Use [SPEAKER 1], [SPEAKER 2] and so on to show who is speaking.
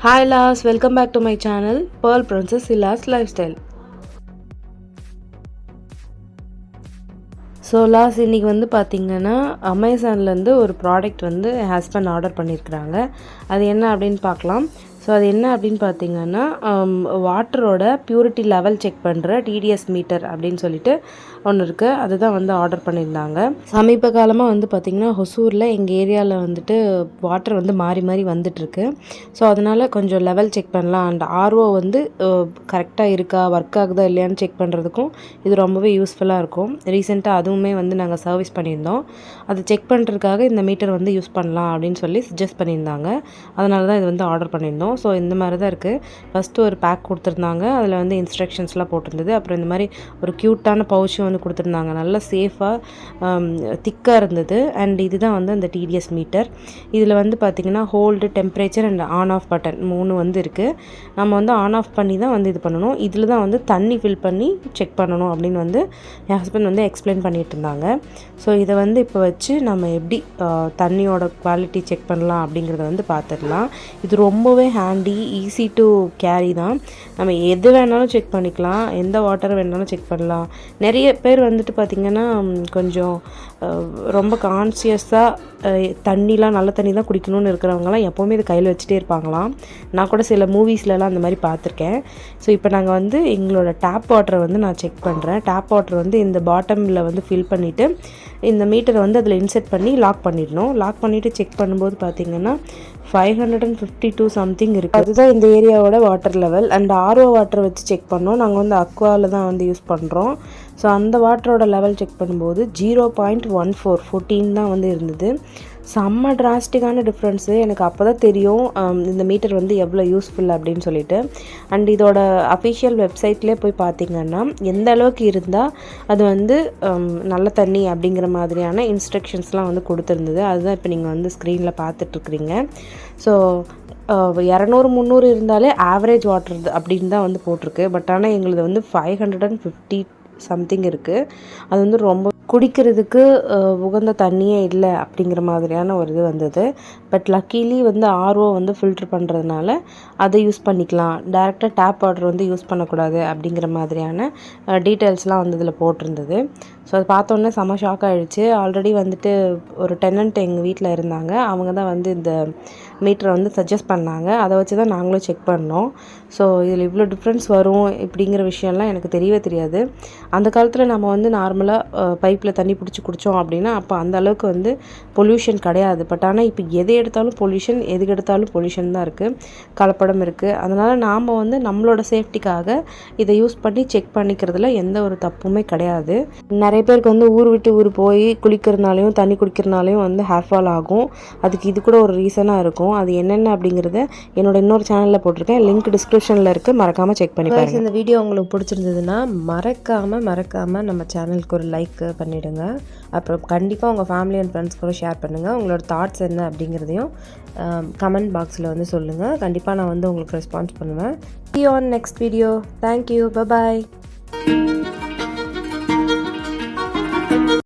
[SPEAKER 1] Hi lass welcome back to my channel Pearl Princess இல்லாஸ் lifestyle so loss இன்றைக்கி வந்து பார்த்திங்கன்னா அமேசான்லேருந்து ஒரு product வந்து ஹஸ்பண்ட் ஆர்டர் பண்ணியிருக்கிறாங்க அது என்ன அப்படின்னு பார்க்கலாம். ஸோ அது என்ன அப்படின்னு பார்த்தீங்கன்னா வாட்டரோட பியூரிட்டி லெவல் செக் பண்ணுற டிடிஎஸ் மீட்டர் அப்படின்னு சொல்லிட்டு ஒன்று இருக்குது அதுதான் வந்து ஆர்டர் பண்ணியிருந்தாங்க சமீப காலமாக வந்து பார்த்திங்கன்னா ஹொசூரில் எங்கள் ஏரியாவில் வந்துட்டு வாட்டர் வந்து மாறி மாறி வந்துட்டுருக்கு. ஸோ அதனால் கொஞ்சம் லெவல் செக் பண்ணலாம். அண்ட் ஆர்ஓ வந்து uh, கரெக்டாக இருக்கா ஒர்க் ஆகுதா இல்லையான்னு செக் பண்ணுறதுக்கும் இது ரொம்பவே யூஸ்ஃபுல்லாக இருக்கும். ரீசெண்டாக அதுவுமே வந்து நாங்கள் சர்வீஸ் பண்ணியிருந்தோம். அதை செக் பண்ணுறதுக்காக இந்த மீட்டர் வந்து யூஸ் பண்ணலாம் அப்படின்னு சொல்லி சஜஸ்ட் பண்ணியிருந்தாங்க. அதனால தான் இது வந்து ஆர்டர் பண்ணியிருந்தோம். ஸோ இந்த மாதிரி தான் இருக்குது ஃபஸ்ட்டு ஒரு பேக் கொடுத்துருந்தாங்க. அதில் வந்து இன்ஸ்ட்ரக்ஷன்ஸ்லாம் போட்டிருந்தது. அப்புறம் இந்த மாதிரி ஒரு க்யூட்டான பவுச்சும் வந்து கொடுத்துருந்தாங்க. நல்லா சேஃபாக திக்காக um, இருந்தது. அண்ட் இதுதான் வந்து அந்த டிடிஎஸ் மீட்டர் இதில் வந்து பார்த்திங்கன்னா hold temperature and on off button மூணு வந்து இருக்குது நம்ம வந்து ஆன் ஆஃப் பண்ணி தான் வந்து இது பண்ணணும். இதில் தான் வந்து தண்ணி ஃபில் பண்ணி செக் பண்ணணும் அப்படின்னு வந்து என் ஹஸ்பண்ட் வந்து எக்ஸ்பிளைன் பண்ணிட்டு இருந்தாங்க. ஸோ இதை வந்து இப்போ வச்சு நம்ம எப்படி தண்ணியோட குவாலிட்டி செக் பண்ணலாம் அப்படிங்கிறத வந்து பார்த்துடலாம் இது ரொம்பவே ஹேண்டி ஈஸி டு கேரி தான். நம்ம எது வேணாலும் செக் பண்ணிக்கலாம். எந்த வாட்டர் வேணாலும் செக் பண்ணலாம். நிறைய பேர் வந்துட்டு பார்த்திங்கன்னா கொஞ்சம் ரொம்ப கான்சியஸாக தண்ணிலாம் நல்ல தண்ணி தான் குடிக்கணும்னு இருக்கிறவங்களாம் எப்போவுமே இது கையில் வச்சுட்டே இருப்பாங்களாம். நான் கூட சில மூவிஸ்லலாம் அந்த மாதிரி பார்த்துருக்கேன் ஸோ இப்போ நாங்கள் வந்து எங்களோட டேப் வாட்டரை வந்து நான் செக் பண்ணுறேன் டேப் வாட்டர் வந்து இந்த பாட்டமில் வந்து ஃபில் பண்ணிவிட்டு இந்த மீட்டரை வந்து அதில் இன்செர்ட் பண்ணி லாக் பண்ணிடணும். லாக் பண்ணிவிட்டு செக் பண்ணும்போது பார்த்திங்கன்னா five hundred and fifty two something இருக்குது அதுதான் இந்த ஏரியாவோட water level and RO water வச்சு செக் பண்ணோம். நாங்கள் வந்து அக்வாவில் தான் வந்து யூஸ் பண்ணுறோம் ஸோ அந்த வாட்டரோட லெவல் செக் பண்ணும்போது zero point one four fourteen தான் வந்து இருந்தது. செம்ம டிராஸ்டிக்கான டிஃப்ரென்ஸு எனக்கு அப்போ தான் தெரியும் um, இந்த மீட்டர் வந்து எவ்வளோ யூஸ்ஃபுல் அப்படின்னு சொல்லிட்டு. அண்ட் இதோட அஃபிஷியல் வெப்சைட்லேயே போய் பார்த்தீங்கன்னா எந்த அளவுக்கு இருந்தால் அது வந்து um, நல்ல தண்ணி அப்படிங்கிற மாதிரியான இன்ஸ்ட்ரக்ஷன்ஸ்லாம் வந்து கொடுத்துருந்தது. அதுதான் இப்போ நீங்கள் வந்து ஸ்க்ரீனில் பார்த்துட்ருக்குறீங்க. ஸோ uh, இரநூறு முந்நூறு இருந்தாலே ஆவரேஜ் வாட்டர் அப்படின்னு தான் வந்து போட்டிருக்கு. பட் ஆனால் எங்களுது வந்து five hundred and fifty something இருக்குது அது வந்து ரொம்ப குடிக்கிறதுக்கு உகந்த தண்ணியே இல்லை அப்படிங்கிற மாதிரியான ஒரு இது வந்தது. பட் லக்கீலி வந்து ஆர்ஓ வந்து ஃபில்ட்ரு பண்ணுறதுனால அதை யூஸ் பண்ணிக்கலாம். டேரெக்டாக டேப் வாட்டர் வந்து யூஸ் பண்ணக்கூடாது அப்படிங்கிற மாதிரியான டீட்டெயில்ஸ்லாம் வந்து இதில் போட்டிருந்தது. ஸோ அதை பார்த்தோன்னே செம்ம ஷாக் ஆகிடுச்சு ஆல்ரெடி வந்துட்டு ஒரு டெனண்ட் எங்கள் வீட்டில் இருந்தாங்க. அவங்க தான் வந்து இந்த மீட்டரை வந்து சஜஸ்ட் பண்ணாங்க. அதை வச்சு தான் நாங்களும் செக் பண்ணோம். ஸோ இதில் இவ்வளோ டிஃப்ரென்ஸ் வரும் இப்படிங்கிற விஷயம்லாம் எனக்கு தெரியவே தெரியாது. அந்த காலத்தில் நம்ம வந்து நார்மலாக பைப் பைப்பில் தண்ணி பிடிச்சி குடித்தோம் அப்படின்னா அப்போ அந்த அளவுக்கு வந்து பொல்யூஷன் கிடையாது. பட் ஆனால் இப்போ எது எடுத்தாலும் பொல்யூஷன் எதுக்கு எடுத்தாலும் பொல்யூஷன் தான் இருக்குது கலப்படம் இருக்குது அதனால் நாம் வந்து நம்மளோட சேஃப்டிக்காக இதை யூஸ் பண்ணி செக் பண்ணிக்கிறதுல எந்த ஒரு தப்புமே கிடையாது. நிறைய பேருக்கு வந்து ஊர் விட்டு ஊர் போய் குளிக்கிறதுனாலையும் தண்ணி குடிக்கிறதுனாலையும் வந்து ஹேர் ஃபால் ஆகும். அதுக்கு இது கூட ஒரு ரீசனாக இருக்கும். அது என்னென்ன அப்படிங்கிறத என்னோட இன்னொரு சேனலில் போட்டிருக்கேன். லிங்க் டிஸ்கிரிப்ஷனில் இருக்குது மறக்காமல் செக் பண்ணி பாருங்கள் இந்த வீடியோ உங்களுக்கு பிடிச்சிருந்ததுன்னா மறக்காமல் மறக்காமல் நம்ம சேனலுக்கு ஒரு லைக் பண்ணிவிடுங்க அப்புறம் கண்டிப்பாக உங்கள் ஃபேமிலி அண்ட் ஃப்ரெண்ட்ஸ் கூட ஷேர் பண்ணுங்கள் உங்களோட தாட்ஸ் என்ன அப்படிங்கிறதையும் கமெண்ட் பாக்ஸில் வந்து சொல்லுங்கள் கண்டிப்பாக நான் வந்து உங்களுக்கு ரெஸ்பான்ஸ் பண்ணுவேன். See on next video thank you bye bye